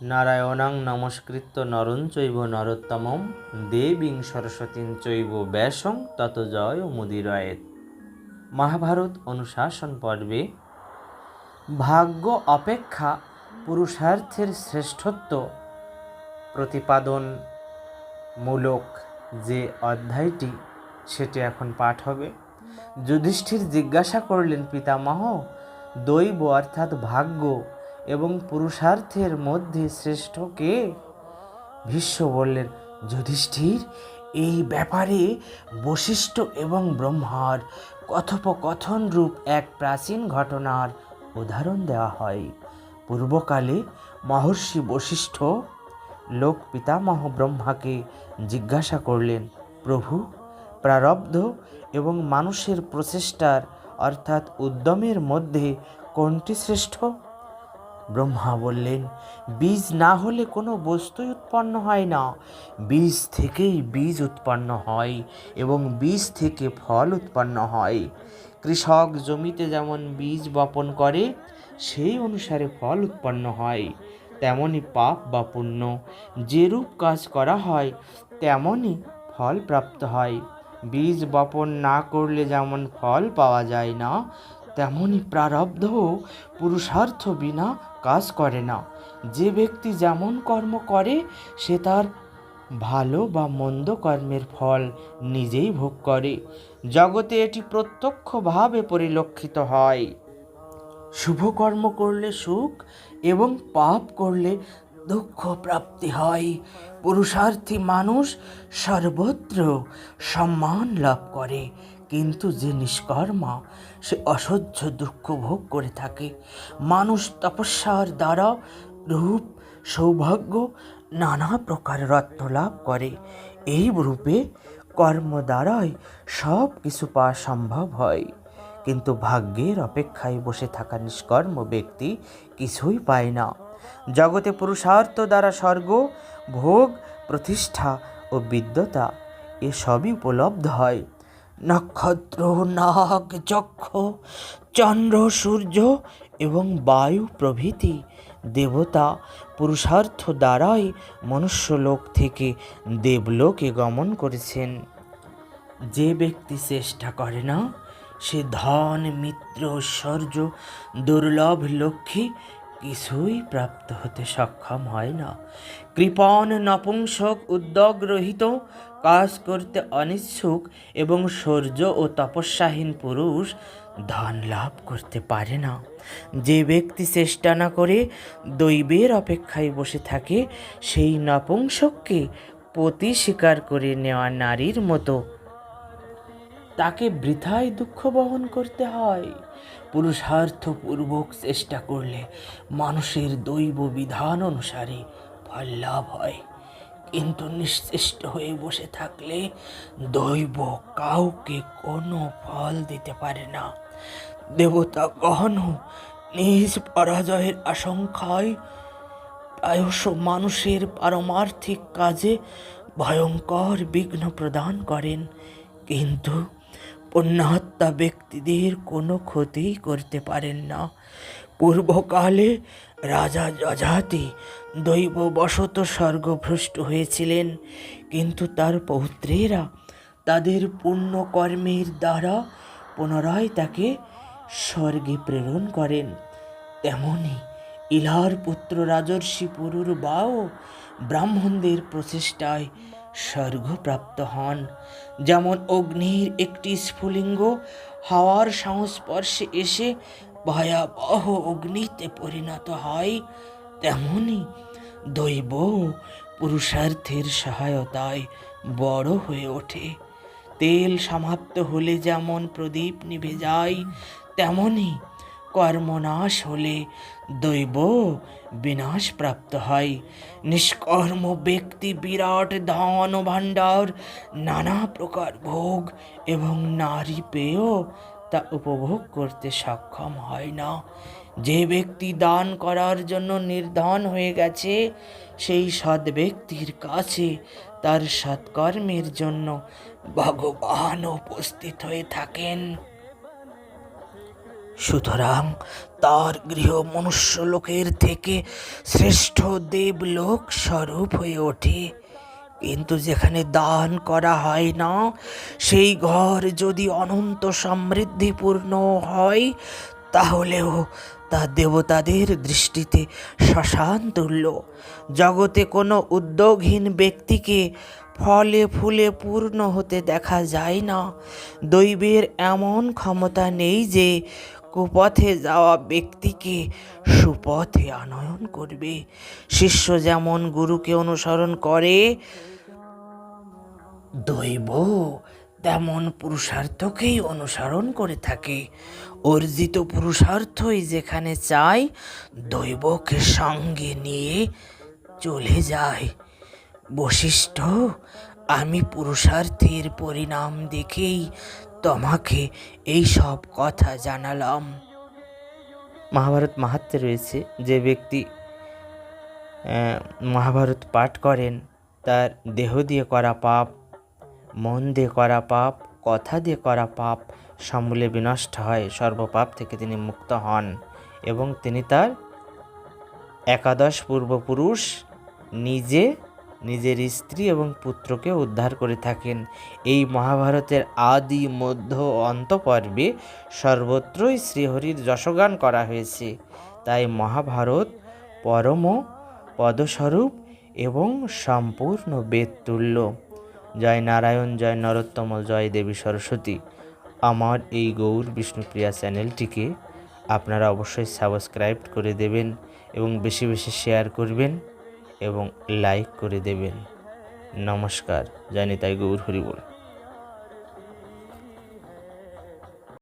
নারায়ণাং নমস্কৃত্য নরং চৈব নরোত্তমম, দেবীং সরস্বতীং চৈব ব্যাসং, তত জয় মুদিরয়েত মহাভারত অনুশাসন পর্বে, ভাগ্য অপেক্ষা পুরুষার্থের শ্রেষ্ঠত্ব প্রতিপাদন মূলক যে অধ্যায়টি, সেটি এখন পাঠ হবে। যুধিষ্ঠির জিজ্ঞাসা করলেন, পিতামহ, দৈব অর্থাৎ ভাগ্য পুরুষার্থের মধ্যে শ্রেষ্ঠ কে ভীষ্ম বললেন, যুধিষ্ঠির, এই ব্যাপারে বশিষ্ঠ এবং ব্রহ্মার কথোপকথন রূপ এক প্রাচীন ঘটনার উদাহরণ দেওয়া হয়। পূর্বকালে মহর্ষি বশিষ্ঠ লোক পিতামহ ব্রহ্মাকে জিজ্ঞাসা করলেন, প্রভু, প্রারব্ধ এবং মানুষের প্রচেষ্টার অর্থাৎ উদ্যমের মধ্যে কোনটি শ্রেষ্ঠ? ব্রহ্মা বললেন, বীজ না হলে কোনো বস্তুই উৎপন্ন হয় না। বীজ থেকেই বীজ উৎপন্ন হয় এবং বীজ থেকে ফল উৎপন্ন হয়। কৃষক জমিতে যেমন বীজ বপন করে, সেই অনুসারে ফল উৎপন্ন হয়। তেমনই পাপ বা পুণ্য যেরূপ কাজ করা হয় তেমনই ফল প্রাপ্ত হয়। বীজ বপন না করলে যেমন ফল পাওয়া যায় না তেমনই প্রারব্ধ পুরুষার্থ বিনা কাজ করে না। যে ব্যক্তি যেমন কর্ম করে, সে তার ভালো বা মন্দ কর্মের ফল নিজেই ভোগ করে। জগতে এটি প্রত্যক্ষভাবে পরিলক্ষিত হয়। শুভ কর্ম করলে সুখ এবং পাপ করলে দুঃখ প্রাপ্তি হয়। পুরুষার্থী মানুষ সর্বত্র সম্মান লাভ করে। কিন্তু যে নিষ্কর্মা, সে অসহ্য দুঃখ ভোগ করে থাকে। মানুষ তপস্যার দ্বারা রূপ, সৌভাগ্য, নানা প্রকার রত্ন লাভ করে। এই রূপে কর্ম দ্বারাই সব কিছু পাওয়া সম্ভব হয়। কিন্তু ভাগ্যের অপেক্ষায় বসে থাকা নিষ্কর্ম ব্যক্তি কিছুই পায় না। জগতে পুরুষার্থ দ্বারা স্বর্গ, ভোগ, প্রতিষ্ঠা ও বিদ্যতা এসবই উপলব্ধ হয়। নক্ষত্র, নাগ যক্ষ চন্দ্র, সূর্য এবং বায়ু প্রভৃতি দেবতা পুরুষার্থ দ্বারাই মনুষ্যলোক থেকে দেবলোকে গমন করেছেন। যে ব্যক্তি চেষ্টা করে না, সে ধন, মিত্র, ঐশ্বর্য, দুর্লভ, লক্ষ্মী কিছুই প্রাপ্ত হতে সক্ষম হয় না। কৃপণ নপুংসক উদ্যোগ রহিত, কাজ করতে অনিচ্ছুক এবং শৌর্য ও তপস্যাহীন পুরুষ ধন লাভ করতে পারে না। যে ব্যক্তি চেষ্টা না করে দৈবের অপেক্ষায় বসে থাকে, সেই নপুংসককে পতি স্বীকার করে নেওয়া নারীর মতো তাকে বৃথায় দুঃখ বহন করতে হয়। পুরুষার্থপূর্বক চেষ্টা করলে মানুষের দৈব বিধান অনুসারে ফল লাভ হয়। কিন্তু নিশ্চেষ্ট হয়ে বসে থাকলে দৈব কাউকে কোনো ফল দিতে পারে না। দেবতা গহন নিজ পরাজয়ের আশঙ্কায় প্রায়শ মানুষের পারমার্থিক কাজে ভয়ঙ্কর বিঘ্ন প্রদান করেন। কিন্তু পুণ্যাত্মা ব্যক্তিদের কোনো ক্ষতিই করতে পারেন না। পূর্বকালে রাজা যজাতি দৈববশত স্বর্গভ্রষ্ট হয়েছিলেন, কিন্তু তার পৌত্রেরা তাদের পুণ্যকর্মের দ্বারা পুনরায় তাকে স্বর্গে প্রেরণ করেন। তেমনি ইলার পুত্র রাজর্ষি পুরুর বাও ব্রাহ্মণদের প্রচেষ্টায় স্বর্গপ্রাপ্ত হন। যেমন অগ্নির একটি স্ফুলিঙ্গ হাওয়ার সংস্পর্শে এসে ভয়াবহ অগ্নিতে পরিণত হয়, তেমনি দৈব পুরুষার্থের সহায়তায় বড় হয়ে ওঠে। তেল সমাপ্ত হলে যেমন প্রদীপ নিভে যায়, তেমনি কর্মনাশ হলে দৈব বিনাশ প্রাপ্ত হয়। নিষ্কর্ম ব্যক্তি বিরাট ধন ভাণ্ডার, নানা প্রকার ভোগ এবং নারী পেয়েও তা উপভোগ করতে সক্ষম হয় না। যে ব্যক্তি দান করার জন্য নির্ধন হয়ে গেছে, সেই সৎ ব্যক্তির কাছে তার সৎকর্মের জন্য ভগবান উপস্থিত হয়ে থাকেন। সুতরাং তার গৃহ মনুষ্যলোকের থেকে শ্রেষ্ঠ দেবলোক স্বরূপ হয়ে ওঠে। কিন্তু যেখানে দান করা হয় না, সেই ঘর যদি অনন্ত সমৃদ্ধিপূর্ণ হয়, তাহলেও তা দেবতাদের দৃষ্টিতে শ্মশান তুল্য। জগতে কোনো উদ্যোগহীন ব্যক্তিকে ফলে ফুলে পূর্ণ হতে দেখা যায় না। দৈবের এমন ক্ষমতা নেই যে কুপথে যাওয়া ব্যক্তিকে সুপথে আনয়ন করবে। শিষ্য যেমন গুরুকে অনুসরণ করে, দৈব তেমন পুরুষার্থকেই অনুসরণ করে থাকে। অর্জিত পুরুষার্থই যেখানে চায়, দৈবকে সঙ্গে নিয়ে চলে যায়। বশিষ্ঠ, আমি পুরুষার্থের পরিণাম দেখেই তোমাকে এই সব কথা জানালাম। মহাভারত মাহাত্মে রয়েছে, যে ব্যক্তি মহাভারত পাঠ করেন, তার দেহ দিয়ে করা পাপ, মন দিয়ে করা পাপ, কথা দিয়ে করা পাপ সমূলে বিনষ্ট হয়, সর্বপাপ থেকে তিনি মুক্ত হন এবং তিনি তার একাদশ পূর্বপুরুষ নিজে নিজের স্ত্রী এবং পুত্রকে উদ্ধার করে থাকেন। এই মহাভারতের আদি, মধ্য অন্ত পর্বে সর্বত্রই শ্রীহরির যশগান করা হয়েছে। তাই মহাভারত পরম পদস্বরূপ এবং সম্পূর্ণ বেদতুল্য। জয় নারায়ণ, জয় নরোত্তম, জয় দেবী সরস্বতী। আমার এই গৌর বিষ্ণুপ্রিয়া চ্যানেলটিকে আপনারা অবশ্যই সাবস্ক্রাইব করে দেবেন এবং বেশি বেশি শেয়ার করবেন। এবং লাইক করে দেবেন। নমস্কার জানি তাই গৌর হরি হরিবল